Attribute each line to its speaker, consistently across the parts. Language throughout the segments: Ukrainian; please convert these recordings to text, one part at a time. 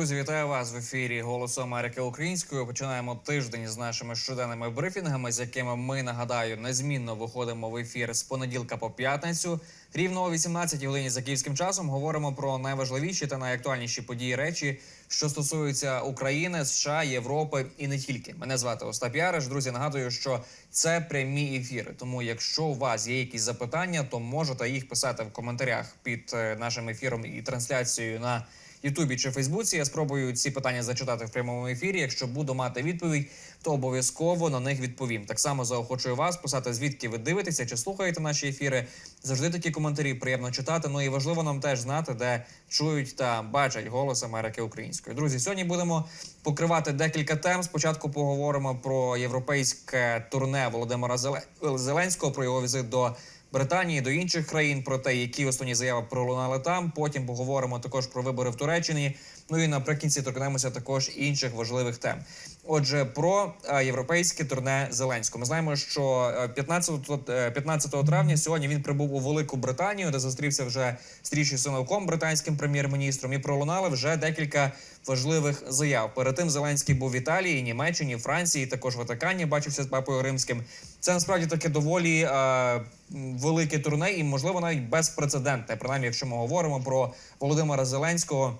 Speaker 1: Друзі, вітаю вас в ефірі Голосу Америки Українською. Починаємо тиждень з нашими щоденними брифінгами, з якими ми нагадаю незмінно виходимо в ефір з понеділка по п'ятницю. Рівно о 18 годині за київським часом говоримо про найважливіші та найактуальніші події речі, що стосуються України, США, Європи і не тільки. Мене звати Остап Яриш. Друзі, нагадую, що це прямі ефіри. Тому, якщо у вас є якісь запитання, то можете їх писати в коментарях під е, нашим ефіром і трансляцією на Ютубі чи Фейсбуці. Я спробую ці питання зачитати в прямому ефірі. Якщо буду мати відповідь, то обов'язково на них відповім. Так само заохочую вас писати, звідки ви дивитеся чи слухаєте наші ефіри. Завжди такі коментарі приємно читати. Ну і важливо нам теж знати, де чують та бачать голос Америки української. Друзі, сьогодні будемо покривати декілька тем. Спочатку поговоримо про європейське турне Володимира Зеле- Зеленського, про його візит до Британії, до інших країн про те, які основні заяви пролунали там. Потім поговоримо також про вибори в Туреччині. Ну і наприкінці торкнемося також інших важливих тем. Отже, про е, європейське турне Зеленського. Ми знаємо, що е, 15, е, 15 травня сьогодні він прибув у Велику Британію, де зустрівся вже з Ріші Сунаком, британським прем'єр-міністром, і пролунали вже декілька важливих заяв. Перед тим Зеленський був в Італії, Німеччині, Франції, також Ватикані бачився з папою римським. Це насправді таке доволі е, велике турне, і можливо навіть безпрецедентне. Принаймні, якщо ми говоримо про Володимира Зеленського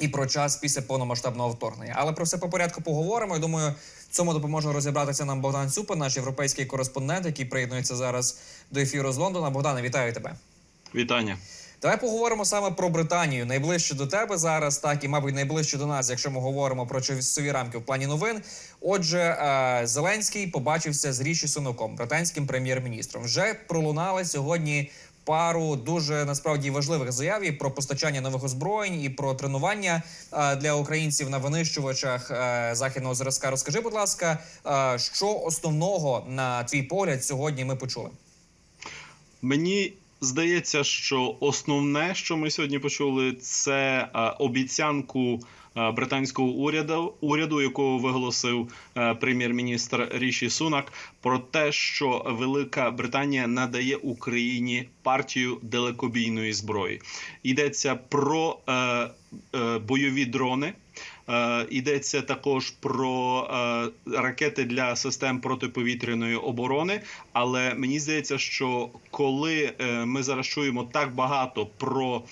Speaker 1: і про час після повномасштабного вторгнення. Але про все по порядку поговоримо. Я думаю, цьому допоможе розібратися нам Богдан Цупа, наш європейський кореспондент, який приєднується зараз до ефіру з Лондона. Богдане, вітаю тебе.
Speaker 2: Вітання.
Speaker 1: Давай поговоримо саме про Британію. Найближче до тебе зараз, так і мабуть найближче до нас, якщо ми говоримо про часові рамки в плані новин. Отже, е, Зеленський побачився з Ріші Суноком, британським прем'єр-міністром. Вже пролунали сьогодні. Пару дуже насправді важливих заяв і про постачання нових озброєнь і про тренування е, для українців на винищувачах е, західного зразка. Розкажи, будь ласка, е, що основного на твій погляд сьогодні ми почули?
Speaker 2: Мені здається, що основне, що ми сьогодні почули, це обіцянку британського уряду, уряду, якого виголосив е, прем'єр-міністр Ріші Сунак, про те, що Велика Британія надає Україні партію далекобійної зброї. Йдеться про е, е, бойові дрони. Е, Йдеться також про е, ракети для систем протиповітряної оборони. Але мені здається, що коли е, ми зараз чуємо так багато про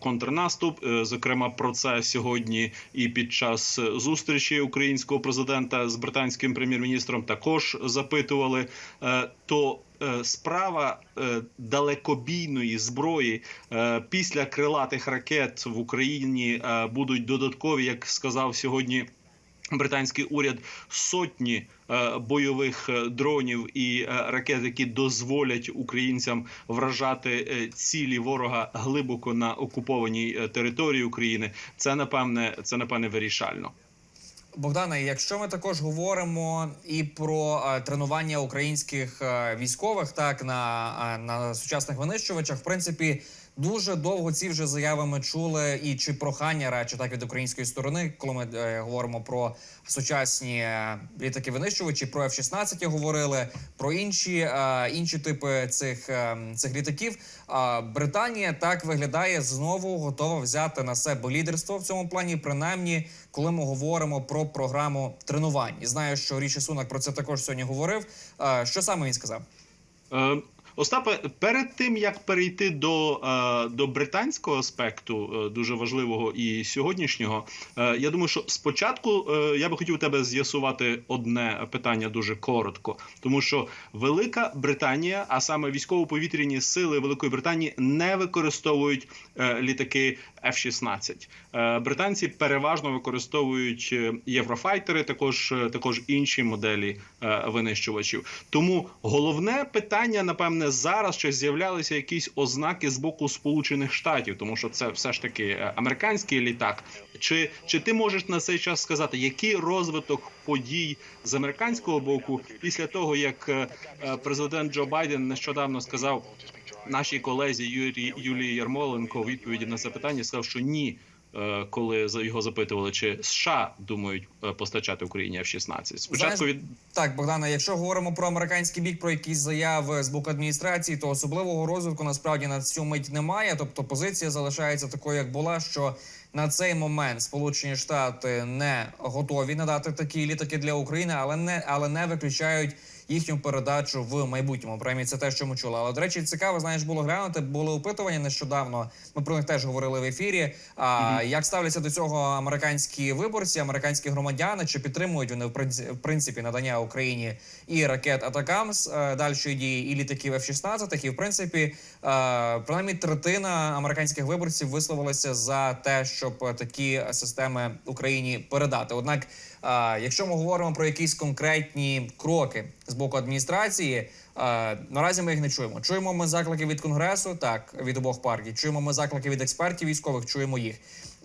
Speaker 2: контрнаступ, зокрема про це сьогодні і під час зустрічі українського президента з британським прем'єр-міністром також запитували, то справа е, далекобійної зброї е, після крилатих ракет в Україні е, будуть додаткові, як сказав сьогодні. Британський уряд сотні е, бойових е, дронів і е, ракет, які дозволять українцям вражати е, цілі ворога глибоко на окупованій е, території України. Це напевне, це напевне вирішально.
Speaker 1: Богдане, якщо ми також говоримо і про е, тренування українських е, військових, так на, е, на сучасних винищувачах, в принципі, дуже довго ці вже заяви ми чули, і чи прохання радше так від української сторони, коли ми е, говоримо про сучасні е, літаки винищувачі, про F-16 говорили, про інші, е, інші типи цих, е, цих літаків. А Британія так виглядає знову готова взяти на себе лідерство в цьому плані, принаймні, коли ми говоримо про програму тренувань. Знаю, що Ріші Сунак про це також сьогодні говорив. Е, Що саме він сказав?
Speaker 2: Е, Остапе, перед тим як перейти до, е, до британського аспекту, е, дуже важливого і сьогоднішнього, е, я думаю, що спочатку я би хотів тебе з'ясувати одне питання дуже коротко, тому що Велика Британія, а саме військово-повітряні сили Великої Британії, не використовують літаки F-16. Е, Британці переважно використовують єврофайтери, також, також інші моделі винищувачів. Тому головне питання, напевне, зараз чи з'являлися якісь ознаки з боку Сполучених Штатів, тому що це все ж таки е, американський літак. Чи, чи ти можеш на цей час сказати, який розвиток подій з американського боку після того, як е, е, президент Джо Байден нещодавно сказав нашій колезі Юрі Юлії Ярмоленко у відповіді на запитання сказав, що ні. Е, Коли за його запитували, чи США думають е, постачати Україні F-16. Спочатку від
Speaker 1: Так, Богдана, якщо говоримо про американський бік, про якісь заяви з боку адміністрації, то особливого розвитку насправді на цю мить немає. Тобто позиція залишається такою, як була, що На цей момент Сполучені Штати не готові надати такі літаки для України, але не але не виключають їхню передачу в майбутньому. Принаймні, це те, що ми чули. Але до речі, цікаво, знаєш, було глянути. Були опитування нещодавно. Ми про них теж говорили в ефірі. А як ставляться до цього американські виборці, американські громадяни? Чи підтримують вони в принципі, надання Україні і ракет Атакамс е, дальшої дії, і літаків F-16, і в принципі, принаймні третина американських виборців висловилася за те, щоб такі системи Україні передати. Однак, е, якщо ми говоримо про якісь конкретні кроки з боку адміністрації. Е, наразі ми їх не чуємо. Чуємо ми заклики від конгресу, так від обох партій. Чуємо ми заклики від експертів військових. Чуємо їх.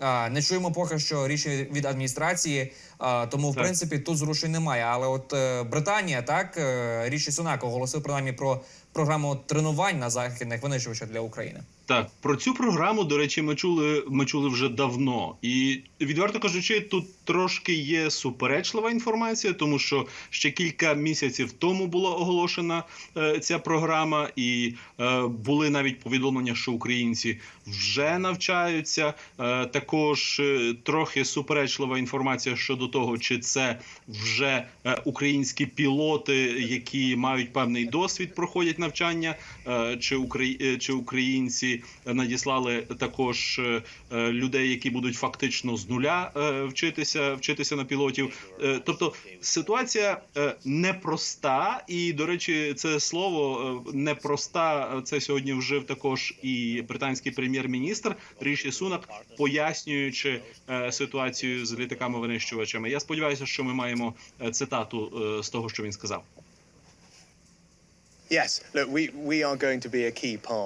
Speaker 1: Е, не чуємо поки що рішення від адміністрації. е, тому, в принципі, тут зрушень немає. Але от е, Британія, так е, Ріші Сунак оголосив принаймні про програму тренувань на західних винищувачах для України.
Speaker 2: Так, про цю програму, до речі, ми чули, ми чули вже давно. І відверто кажучи, тут трошки є суперечлива інформація, тому що ще кілька місяців тому була оголошена е, ця програма, і е, були навіть повідомлення, що українці вже навчаються. Е, також е, трохи суперечлива інформація щодо того, чи це вже е, українські пілоти, які мають певний досвід, проходять навчання, е, чи, украї... чи українці надіслали також е, е, людей, які будуть фактично з нуля е, вчитися, вчитися на пілотів. Тобто ситуація непроста, і до речі, це слово непроста. Це сьогодні вжив також і британський прем'єр-міністр Ріші Сунак, пояснюючи ситуацію з літаками винищувачами. Я сподіваюся, що ми маємо цитату з того, що він сказав.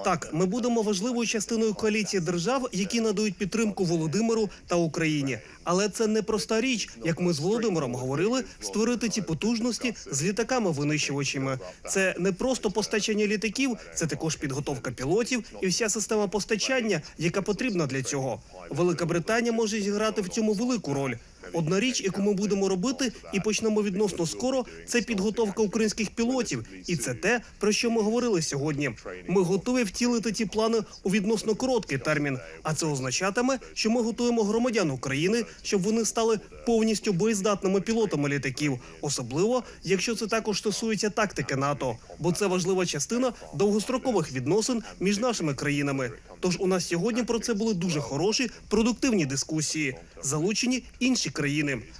Speaker 3: Так, ми будемо важливою частиною коаліції держав, які надають підтримку Володимиру та Україні. Але це не проста річ, як ми з Володимиром говорили, створити ці потужності з літаками-винищувачами. Це не просто постачання літаків, це також підготовка пілотів і вся система постачання, яка потрібна для цього. Велика Британія може зіграти в цьому велику роль. Одна річ, яку ми будемо робити, і почнемо відносно скоро, це підготовка українських пілотів, і це те, про що ми говорили сьогодні. Ми готові втілити ті плани у відносно короткий термін. А це означатиме, що ми готуємо громадян України, щоб вони стали повністю боєздатними пілотами літаків, особливо якщо це також стосується тактики НАТО, бо це важлива частина довгострокових відносин між нашими країнами. Тож у нас сьогодні про це були дуже хороші, продуктивні дискусії. Залучені інші країни.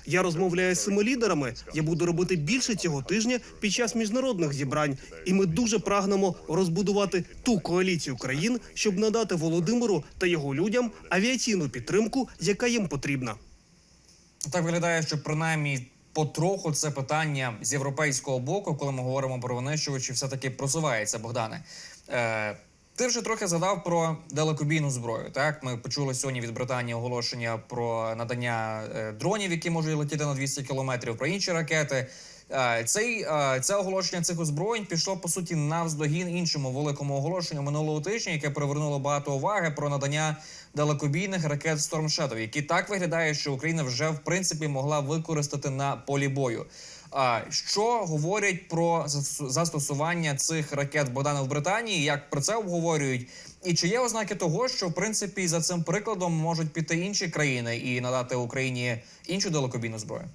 Speaker 3: Я розмовляю з цими лідерами. Я буду робити більше цього тижня під час міжнародних зібрань. І ми дуже прагнемо розбудувати ту коаліцію країн, щоб надати Володимиру та його людям авіаційну підтримку, яка їм потрібна.
Speaker 1: Так виглядає, що принаймні потроху це питання з європейського боку, коли ми говоримо про винищувачі, все таки просувається, Богдане. Е, ти вже трохи згадав про далекобійну зброю. Так, ми почули сьогодні від Британії оголошення про надання е, дронів, які можуть летіти на 200 кілометрів, про інші ракети. Е, Цей е, це оголошення цих озброєнь пішло по суті навздогін іншому великому оголошенню минулого тижня, яке привернуло багато уваги про надання далекобійних ракет Storm Shadow, які так виглядає, що Україна вже в принципі могла використати на полі бою. Що говорять про зас- застосування цих ракет Богдана в Британії? Як про це обговорюють? І чи є ознаки того, що в принципі за цим прикладом можуть піти інші країни і надати Україні іншу далекобійну зброю?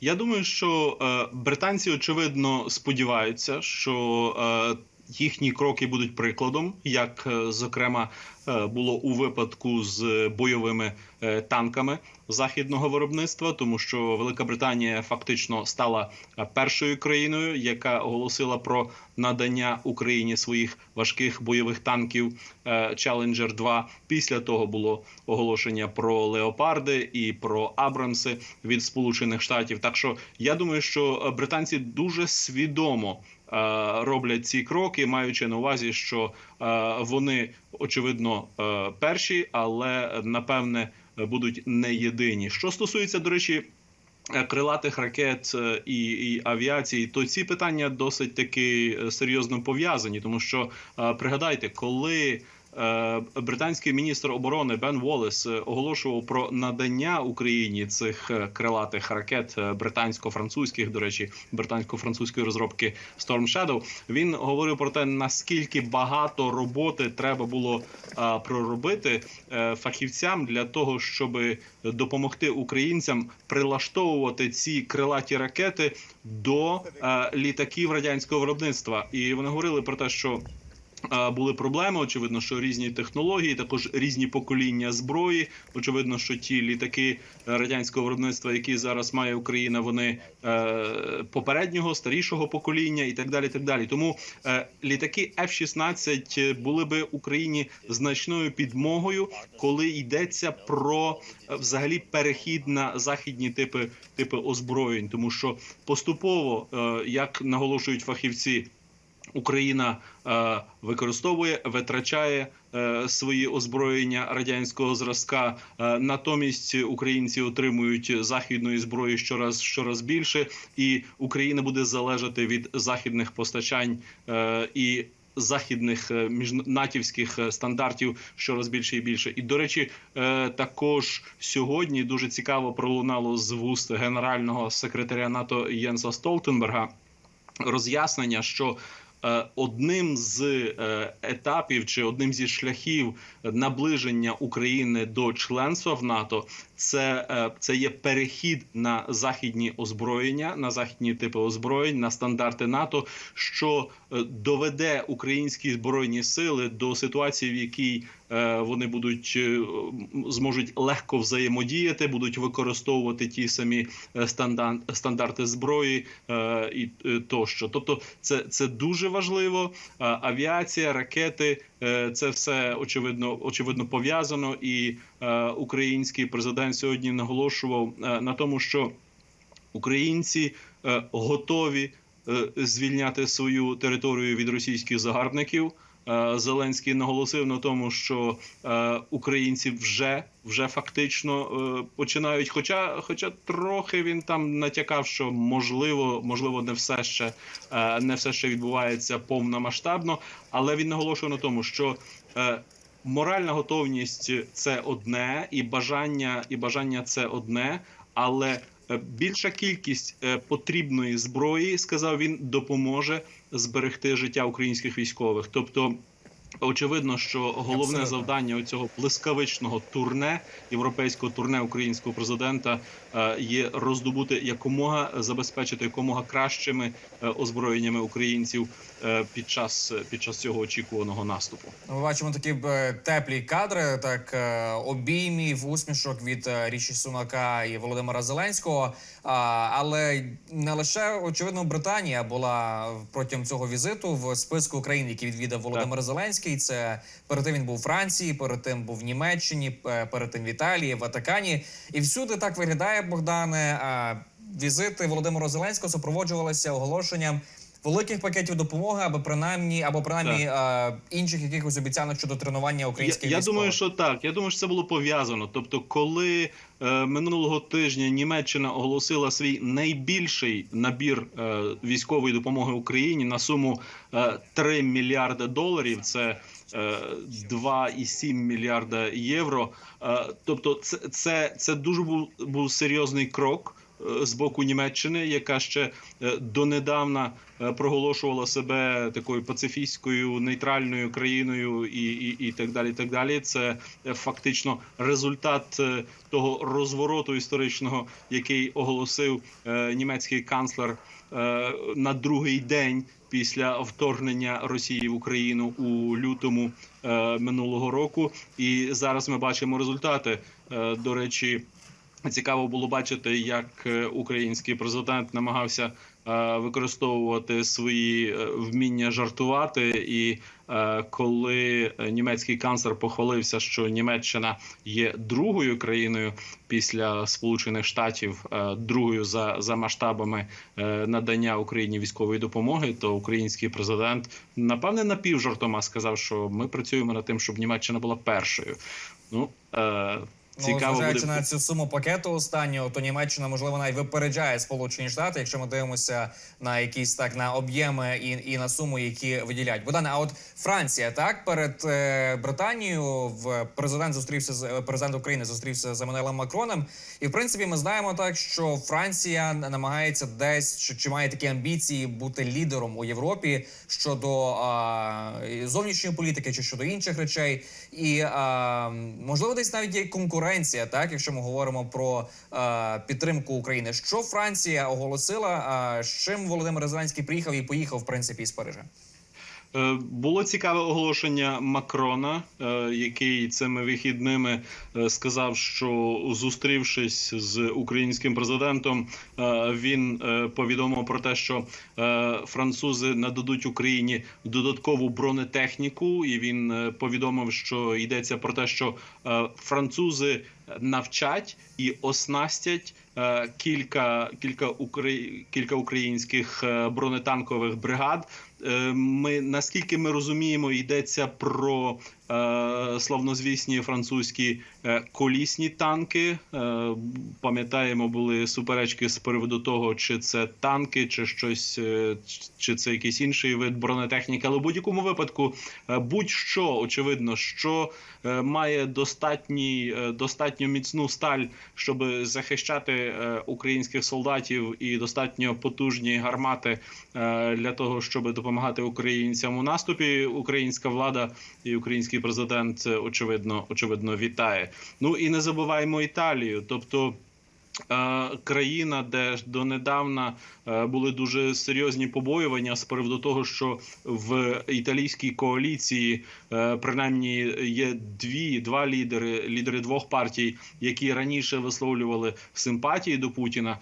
Speaker 2: Я думаю, що е, британці очевидно сподіваються, що е, їхні кроки будуть прикладом, як е, зокрема е, було у випадку з бойовими е, танками західного виробництва, тому що Велика Британія фактично стала першою країною, яка оголосила про надання Україні своїх важких бойових танків Challenger 2. Після того було оголошення про леопарди і про Абрамси від Сполучених Штатів. Так що я думаю, що британці дуже свідомо. Е, Роблять ці кроки, маючи на увазі, що е, вони очевидно е, перші, але напевне будуть не єдині. Що стосується, до речі, крилатих ракет і, і авіації, то ці питання досить таки серйозно пов'язані, тому що пригадайте, коли британський міністр оборони Бен Волес е, оголошував про надання Україні цих е, крилатих ракет е, британсько-французьких, до речі, британсько-французької розробки Storm Shadow, він говорив про те, наскільки багато роботи треба було е, проробити е, фахівцям для того, щоб допомогти українцям прилаштовувати ці крилаті ракети до е, літаків радянського виробництва. І вони говорили про те, що е, були проблеми. Очевидно, що різні технології, також різні покоління зброї. Очевидно, що ті літаки е, радянського виробництва, які зараз має Україна, вони е, попереднього старішого покоління і так далі. Так далі. Тому е, літаки F-16 були би Україні значною підмогою, коли йдеться про взагалі перехід на західні типи типи озброєнь, тому що поступово, як наголошують фахівці. Україна е, використовує, витрачає е, свої озброєння радянського зразка. Е, натомість українці отримують західної зброї щораз щораз більше, і Україна буде залежати від західних постачань е, і. Західних е, міжнатівських е, стандартів щораз більше і більше, і до речі, е, також сьогодні дуже цікаво пролунало з вуст генерального секретаря НАТО Єнса Столтенберга роз'яснення, що одним з е, етапів чи одним зі шляхів наближення України до членства в НАТО це, е, це є перехід на західні озброєння, на західні типи озброєнь, на стандарти НАТО, що е, доведе українські збройні сили до ситуації, в якій е, вони будуть зможуть легко взаємодіяти, будуть використовувати ті самі стандарти зброї і тощо. Тобто, це, це дуже важливо. Авіація, ракети це все очевидно очевидно пов'язано. І е, український президент сьогодні наголошував е, на тому, що українці е, готові звільняти свою територію від російських загарбників. Зеленський наголосив на тому, що українці вже вже фактично починають. Хоча, хоча трохи він там натякав, що можливо, можливо, не все ще не все ще відбувається повномасштабно, але він наголошує на тому, що моральна готовність це одне, і бажання, і бажання це одне, але е, більша кількість е, потрібної зброї, сказав він, допоможе зберегти життя українських військових. Тобто, очевидно, що головне
Speaker 1: Абсолютно.
Speaker 2: завдання цього блискавичного турне європейського турне українського президента е, є роздобути якомога забезпечити якомога кращими е, озброєннями українців е, під час під час цього очікуваного наступу.
Speaker 1: Ми бачимо такі теплі кадри, так обіймів, усмішок від Ріші Сунака і Володимира Зеленського. Але не лише очевидно Британія була протягом цього візиту в списку країн, які відвідав Володимир Зеленський. Це перед тим він був у Франції, перед тим був в Німеччині, е, перед тим в Італії, в Ватикані. І всюди так виглядає Богдане. Візити Володимира Зеленського супроводжувалися оголошенням великих пакетів допомоги, або принаймні, або принаймні е, інших якихось обіцянок щодо тренування українських
Speaker 2: я
Speaker 1: військових.
Speaker 2: думаю, що так. Я думаю, що це було пов'язано. Тобто, коли е, минулого тижня Німеччина оголосила свій найбільший набір е, військової допомоги Україні на суму е, 3 мільярди доларів, це е, 2,7 мільярда євро. Е, тобто, це, це, це дуже був, був серйозний крок. Е, З боку Німеччини, яка ще е, донедавна е, проголошувала себе такою пацифістською нейтральною країною, і, і, і так далі. Так далі. Це фактично результат того розвороту історичного, який оголосив німецький канцлер на другий день після вторгнення Росії в Україну у лютому минулого року. І зараз ми бачимо результати. До речі. Цікаво було бачити, як е, український президент намагався е, використовувати свої е, вміння жартувати. І коли німецький канцлер похвалився, що Німеччина є другою країною після Сполучених Штатів, другою за, за масштабами надання Україні військової допомоги, то український президент напевне напівжартома сказав, що ми працюємо над тим, щоб Німеччина була першою.
Speaker 1: Ну,
Speaker 2: Цікаво
Speaker 1: зважаючи
Speaker 2: буде
Speaker 1: на цю суму пакету останнього, то Німеччина можливо навіть випереджає Сполучені Штати, якщо ми дивимося на якісь так на об'єми і, і на суму, які виділяють. Богдане, а от Франція так перед е, Британією в президент зустрівся з е, президент України зустрівся з Еммануелем Макроном. І в принципі, ми знаємо так, що Франція намагається десь чи, чи має такі амбіції бути лідером у Європі щодо а, зовнішньої політики чи щодо інших речей, і а, можливо, десь навіть є конкуренція, так якщо ми говоримо про е, підтримку України. Що Франція оголосила? А з чим Володимир Зеленський приїхав і поїхав в принципі із Парижа?
Speaker 2: Е, Було цікаве оголошення Макрона, е, який цими вихідними е, сказав, що зустрівшись з українським президентом, він повідомив про те, що французи нададуть Україні додаткову бронетехніку, і він повідомив, що йдеться про те, що французи навчать і оснастять кілька кілька украї... кілька українських бронетанкових бригад. Е, Ми наскільки ми розуміємо, йдеться про славнозвісні французькі е, колісні танки. Е, пам'ятаємо, були суперечки з приводу того, чи це танки, чи щось, е, чи це якийсь інший вид бронетехніки. Але в будь-якому випадку, е, будь-що очевидно, що е, має достатній е, достатньо міцну сталь, щоб захищати е, українських солдатів, і достатньо потужні гармати е, для того, щоб допомагати українцям у наступі. Українська влада і президент е, очевидно очевидно вітає. Ну і не забуваємо Італію, тобто. Е, Країна, де донедавна е, були дуже серйозні побоювання з приводу того, що в італійській коаліції е, принаймні є дві два лідери, лідери двох партій, які раніше висловлювали симпатії до Путіна.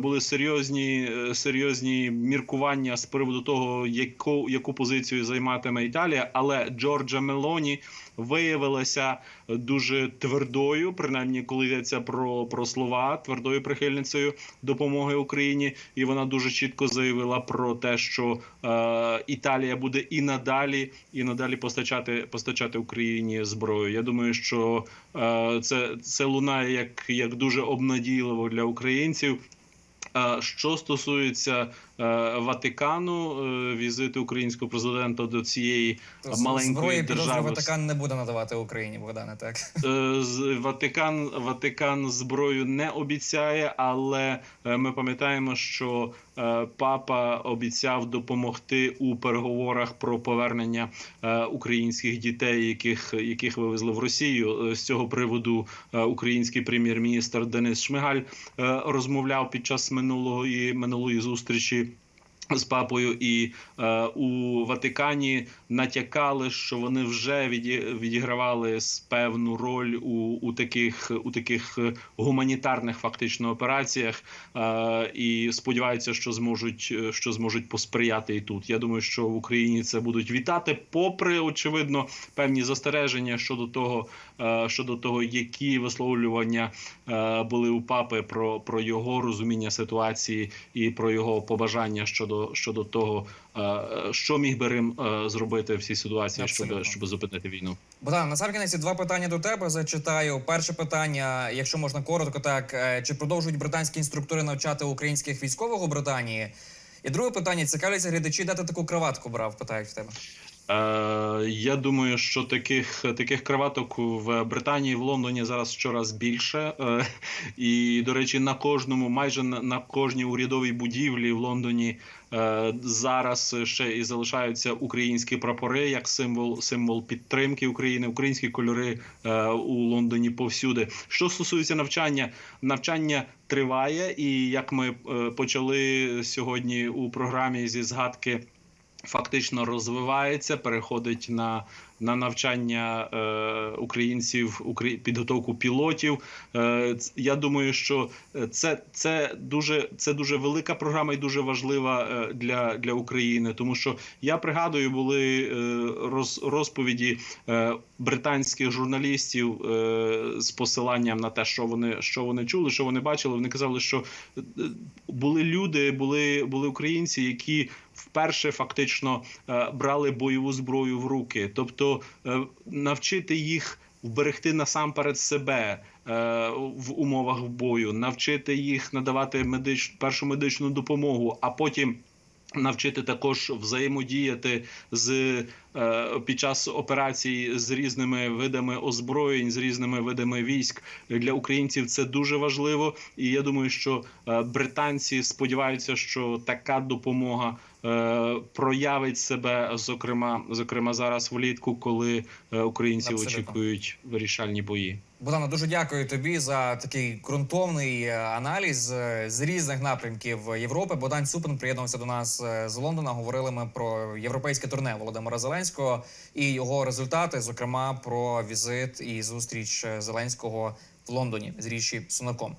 Speaker 2: Були серйозні серйозні міркування з приводу того, яку яку позицію займатиме Італія, але Джорджа Мелоні виявилася дуже твердою, принаймні коли йдеться про, про слова, твердою прихильницею допомоги Україні, і вона дуже чітко заявила про те, що е, Італія буде і надалі, і надалі постачати постачати Україні зброю. Я думаю, що е, це, це лунає як, як дуже обнадійливо для українців. Е, Що стосується Ватикану, е, візиту українського президента до цієї маленької
Speaker 1: зброї
Speaker 2: держави
Speaker 1: Ватикан не буде надавати Україні, Богдане. Так
Speaker 2: Е, з- Ватикан Ватикан зброю не обіцяє, але е, ми пам'ятаємо, що е, папа обіцяв допомогти у переговорах про повернення е, українських дітей, яких яких вивезли в Росію. Е, З цього приводу е, український прем'єр-міністр Денис Шмигаль е, розмовляв під час минулої минулої зустрічі з папою і е, у Ватикані натякали, що вони вже віді, відігравали певну роль у, у таких у таких е, гуманітарних фактично операціях, е, і сподіваються, що зможуть е, що зможуть посприяти і тут. Я думаю, що в Україні це будуть вітати, попри очевидно певні застереження щодо того, щодо того, які висловлювання е, були у папи про, про його розуміння ситуації і про його побажання щодо щодо того, е, що міг би Рим е, зробити в цій ситуації, щоб, щоб зупинити війну.
Speaker 1: Богдан, на сам кінець два питання до тебе зачитаю. Перше питання, якщо можна коротко, так е, чи продовжують британські інструктори навчати українських військових у Британії? І друге питання: цікавляться глядачі, де ти таку краватку брав? Питають в тебе.
Speaker 2: Е, я думаю, що таких таких краваток в Британії в Лондоні зараз щораз більше. Е, і, до речі, на кожному, майже на, кожній урядовій будівлі в Лондоні е, зараз ще і залишаються українські прапори як символ символ підтримки України, українські кольори у Лондоні повсюди. Що стосується навчання, навчання триває, і як ми почали сьогодні у програмі зі згадки фактично розвивається, переходить на, на навчання е, українців, укр... підготовку пілотів. Е, я думаю, що це, це дуже це дуже велика програма і дуже важлива е, для, для України, тому що я пригадую, були е, роз, розповіді е, британських журналістів е, з посиланням на те, що вони що вони чули, що вони бачили. Вони казали, що е, були люди, були, були українці, які вперше фактично е, брали бойову зброю в руки, тобто е, навчити їх вберегти насамперед себе, в умовах бою, навчити їх надавати медич, першу медичну допомогу, а потім. Навчити також взаємодіяти з е, під час операцій з різними видами озброєнь, з різними видами військ для українців. Це дуже важливо. І я думаю, що е, британці сподіваються, що така допомога е, проявить себе, зокрема, зокрема зараз влітку, коли е, українці
Speaker 1: Абсолютно.
Speaker 2: очікують вирішальні бої.
Speaker 1: Богдана, дуже дякую тобі за такий ґрунтовний е, аналіз е, з різних напрямків Європи. Богдан Цупин приєднувався до нас е, з Лондона. Говорили ми про європейське турне Володимира Зеленського і його результати, зокрема про візит і зустріч е, Зеленського в Лондоні з Ріші Сунаком.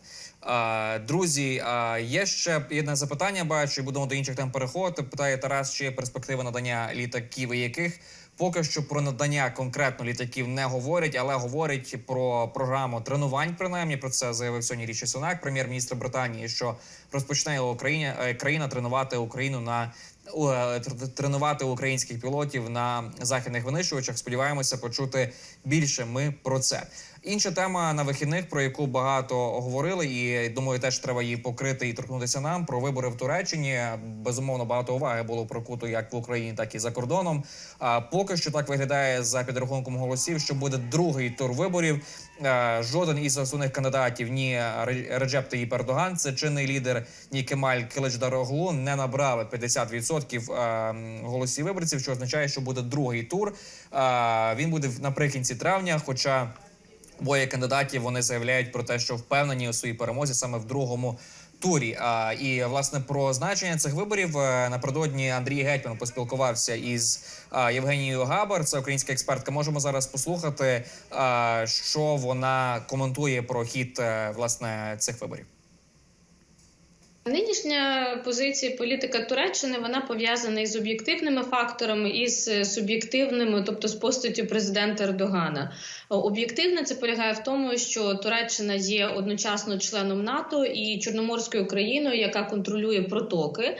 Speaker 1: Друзі, є ще одне запитання. Бачу, будемо до інших тем переходити. Питає Тарас, чи є перспективи надання літаків, і яких Поки що про надання конкретно літаків не говорять, але говорять про програму тренувань. Принаймні про це заявив сьогодні Річі Сунак, прем'єр-міністр Британії, що розпочне Україна е, країна тренувати Україну на е, тренувати українських пілотів на західних винищувачах. Сподіваємося почути більше. Ми про це. Інша тема на вихідних, про яку багато говорили, і думаю, теж треба її покрити і торкнутися нам про вибори в Туреччині. Безумовно, багато уваги було прокуто як в Україні, так і за кордоном. А поки що так виглядає за підрахунком голосів, що буде другий тур виборів. Е, Жоден із основних кандидатів, ні Ре- Реджеп Таїп Ердоган, це чинний лідер, ні Кемаль Киличдароглу не набрали 50% е, голосів виборців, що означає, що буде другий тур. Е, Він буде наприкінці травня, хоча. Двоє кандидатів вони заявляють про те, що впевнені у своїй перемозі саме в другому турі. А і власне про значення цих виборів е, напередодні Андрій Гетьман поспілкувався із Євгенією Габар. Це українська експертка. Можемо зараз послухати, що вона коментує про хід е, власне цих виборів.
Speaker 4: Нинішня позиція політика Туреччини вона пов'язана із об'єктивними факторами і з суб'єктивними, тобто з постаттю президента Ердогана. Об'єктивне це полягає в тому, що Туреччина є одночасно членом НАТО і Чорноморською країною, яка контролює протоки.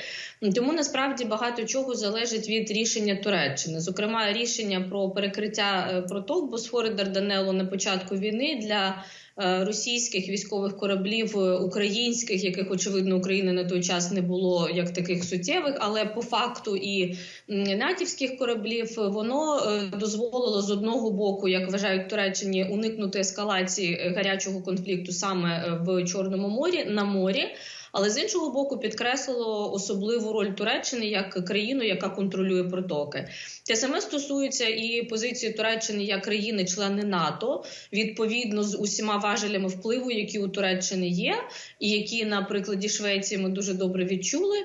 Speaker 4: Тому насправді багато чого залежить від рішення Туреччини, зокрема рішення про перекриття е, проток Босфори Дарданелло на початку війни для е, російських військових кораблів е, українських, яких очевидно України на той час не було як таких суттєвих, але по факту і натівських кораблів воно дозволило з одного боку, як вважають Туреччині, уникнути ескалації е, гарячого конфлікту саме е, в Чорному морі на морі. Але з іншого боку, підкреслило особливу роль Туреччини як країну, яка контролює протоки. Те саме стосується і позиції Туреччини як країни-члени НАТО, відповідно з усіма важелями впливу, які у Туреччини є, і які на прикладі Швеції ми дуже добре відчули.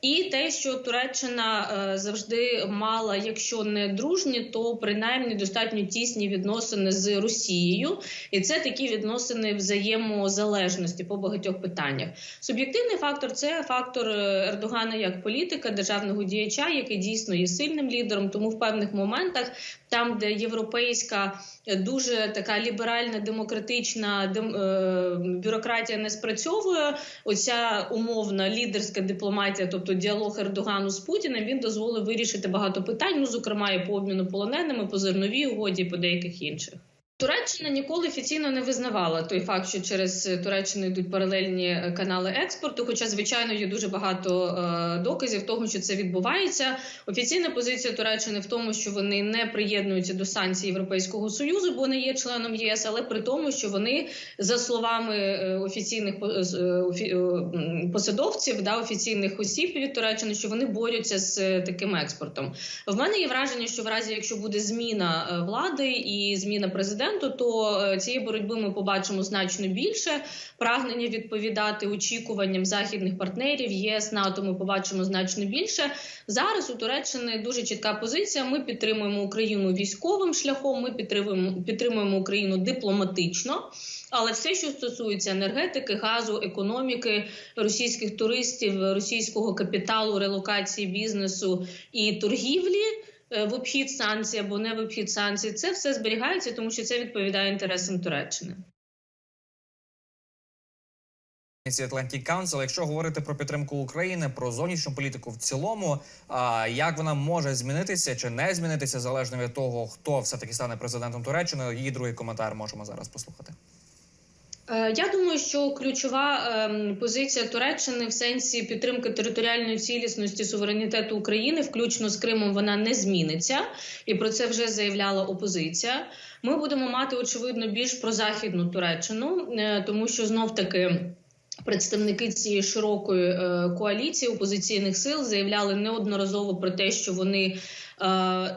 Speaker 4: І те, що Туреччина е, завжди мала, якщо не дружні, то принаймні достатньо тісні відносини з Росією, і це такі відносини взаємозалежності по багатьох питаннях. Суб'єктивний фактор це фактор е, Ердогана як політика, державного діяча, який дійсно є сильним лідером. Тому в певних моментах, там, де європейська е, дуже така ліберальна, демократична дем, е, бюрократія не спрацьовує, оця умовна лідерська дипломатія, тобто діалог Ердогану з Путіним, він дозволив вирішити багато питань, ну зокрема і по обміну полоненими, по зерновій угоді, по деяких інших. Туреччина ніколи офіційно не визнавала той факт, що через Туреччину йдуть паралельні е, канали експорту. Хоча, звичайно, є дуже багато е, доказів того, що це відбувається. Офіційна позиція Туреччини в тому, що вони не приєднуються до санкцій Європейського союзу, бо не є членом ЄС, але при тому, що вони за словами е, офіційних е, е, посадовців, да офіційних осіб від Туреччини, що вони борються з е, таким експортом. В мене є враження, що в разі, якщо буде зміна е, влади і зміна президенту, то е, цієї боротьби ми побачимо значно більше. Прагнення відповідати очікуванням західних партнерів ЄС НАТО ми побачимо значно більше. Зараз у Туреччини дуже чітка позиція. Ми підтримуємо Україну військовим шляхом. Ми підтримуємо підтримуємо Україну дипломатично. Але все, що стосується енергетики, газу, економіки, російських туристів, російського капіталу, релокації бізнесу і торгівлі в обхід санкцій або не в обхід санкцій, це все зберігається, тому що це відповідає інтересам Туреччини.
Speaker 1: Atlantic Council. Якщо говорити про підтримку України, про зовнішню політику в цілому, а як вона може змінитися чи не змінитися залежно від того, хто все таки стане президентом Туреччини. Її другий коментар можемо зараз послухати.
Speaker 4: Е, Я думаю, що ключова ем, позиція Туреччини в сенсі підтримки територіальної цілісності суверенітету України, включно з Кримом, вона не зміниться, і про це вже заявляла опозиція. Ми будемо мати очевидно більш прозахідну Туреччину, е, тому що знов таки. Представники цієї широкої е, коаліції опозиційних сил заявляли неодноразово про те, що вони е,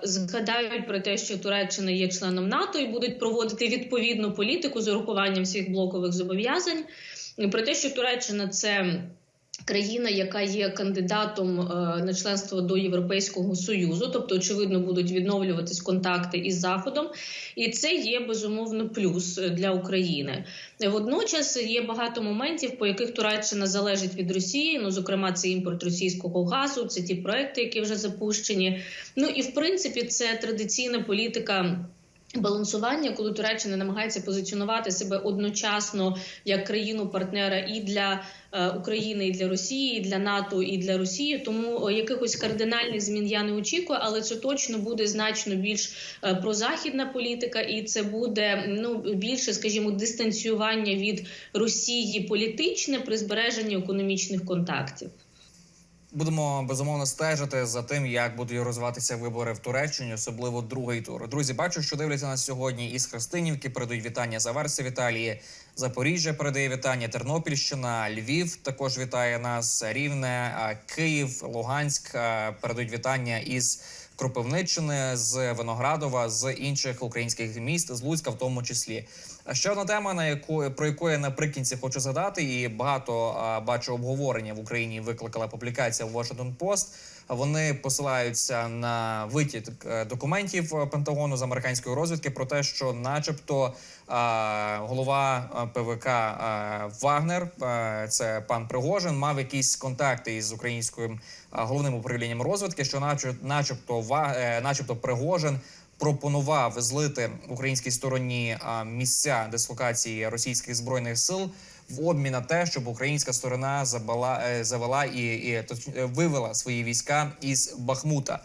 Speaker 4: згадають про те, що Туреччина є членом НАТО і будуть проводити відповідну політику з урахуванням всіх блокових зобов'язань. Про те, що Туреччина це країна, яка є кандидатом е, на членство до Європейського союзу, тобто, очевидно, будуть відновлюватись контакти із Заходом, і це є безумовно плюс е, для України. Водночас є багато моментів, по яких Туреччина залежить від Росії. Ну, зокрема, це імпорт російського газу, це ті проекти, які вже запущені. Ну і в принципі, це традиційна політика. Балансування, коли Туреччина намагається позиціонувати себе одночасно як країну-партнера і для е, України, і для Росії, і для НАТО, і для Росії. Тому е, якихось кардинальних змін я не очікую, але це точно буде значно більш е, прозахідна політика, і це буде ну більше, скажімо, дистанціювання від Росії політичне при збереженні економічних контактів.
Speaker 1: Будемо безумовно стежити за тим, як будуть розвиватися вибори в Туреччині, особливо другий тур. Друзі, бачу, що дивляться нас сьогодні із Христинівки. Передають вітання за верси Віталії. Запоріжжя передає вітання. Тернопільщина, Львів також вітає нас. Рівне, Київ, Луганськ передають вітання із Кропивниччини, з Виноградова, з інших українських міст, з Луцька, в тому числі. Ще одна тема, на яку про яку я наприкінці хочу згадати, і багато а, бачу обговорення в Україні викликала публікація в Washington Post. Вони посилаються на витік е, документів Пентагону з американської розвідки про те, що, начебто, а, голова ПВК а, Вагнер, а, це пан Пригожин, мав якісь контакти із українським а, головним управлінням розвідки, що, наче- начебто, Ва- е, начебто Пригожин пропонував злити українській стороні місця дислокації російських збройних сил в обмін на те, щоб українська сторона забала е, завела і, і е, вивела свої війська із Бахмута.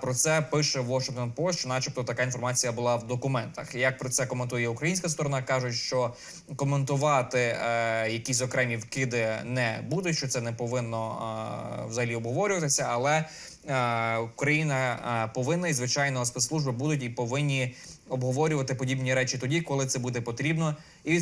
Speaker 1: Про це пише Washington Post, що, начебто, така інформація була в документах. Як про це коментує українська сторона, кажуть, що коментувати е, якісь окремі вкиди не будуть, що це не повинно е, взагалі обговорюватися, але Україна е, повинна і звичайно спецслужби будуть і повинні обговорювати подібні речі тоді, коли це буде потрібно, і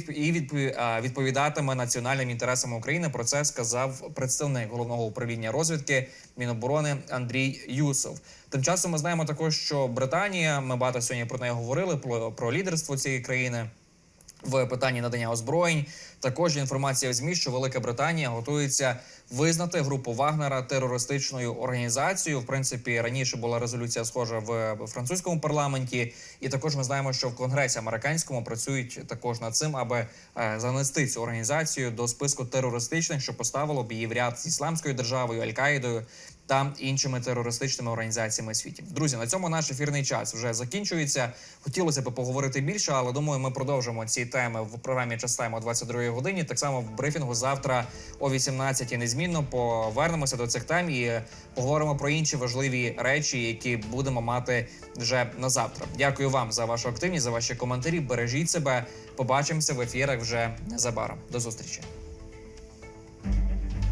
Speaker 1: а, відповідатиме національним інтересам України. Про це сказав представник головного управління розвідки Міноборони Андрій Юсов. Тим часом ми знаємо також, що Британія, ми багато сьогодні про неї говорили про лідерство цієї країни в питанні надання озброєнь. Також інформація в змі, що Велика Британія готується визнати групу Вагнера терористичною організацією. В принципі, раніше була резолюція схожа в французькому парламенті, і також ми знаємо, що в конгресі американському працюють також над цим, аби е, занести цю організацію до списку терористичних, що поставило б її в ряд з ісламською державою, Аль-Каїдою та іншими терористичними організаціями світі. Друзі, на цьому наш ефірний час вже закінчується. Хотілося б поговорити більше, але думаю, ми продовжимо ці теми в програмі «Час тайм» о 22 годині. Так само в брифінгу завтра о 18 незмінно повернемося до цих тем і поговоримо про інші важливі речі, які будемо мати вже на завтра. Дякую вам за вашу активність, за ваші коментарі. Бережіть себе. Побачимося в ефірах вже незабаром. До зустрічі.